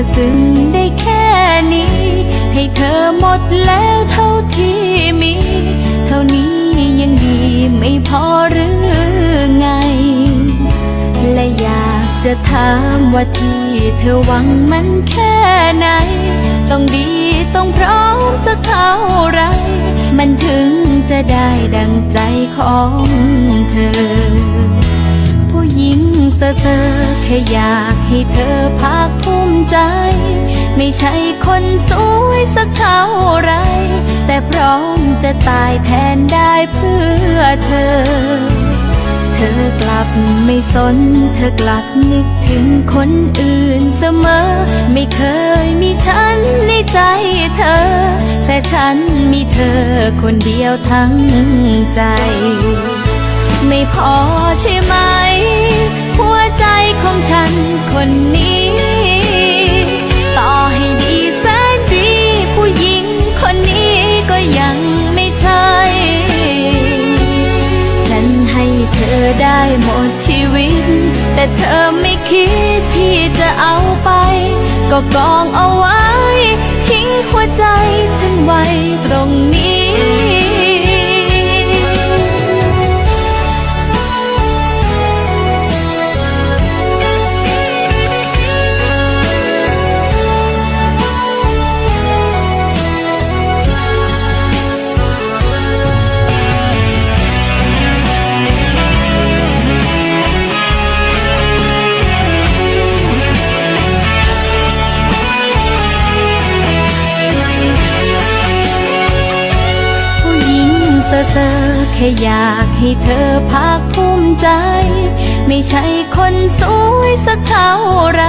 อซึ้งได้แค่นี้ ให้เธอหมดแล้วเท่าที่มี เท่านี้ยังดีไม่พอหรือไง และอยากจะถามว่าที่เธอหวังมันแค่ไหน ต้องดีต้องพร้อมสักเท่าไร มันถึงจะได้ดังใจของเธอผู้หญิงเซ่อแค่อยากให้เธอภาคภูมิใจ ไม่ใช่คนสวยสักเท่าไร แต่พร้อมจะตายแทนได้เพื่อเธอ เธอกลับไม่สน เธอกลับนึกถึงคนอื่นเสมอ ไม่เคยมีฉันในใจเธอ แต่ฉันมีเธอคนเดียวทั้งใจ ไม่พอใช่ไหม หัวใจของฉันคนนี้ ดชีวิต แต่เธอไม่คิดที่จะเอาไป ก็กองเอาไว้ เซอแค่อยากให้เธอภาคภูมิใจ ไม่ใช่คนสวยสักเท่าไร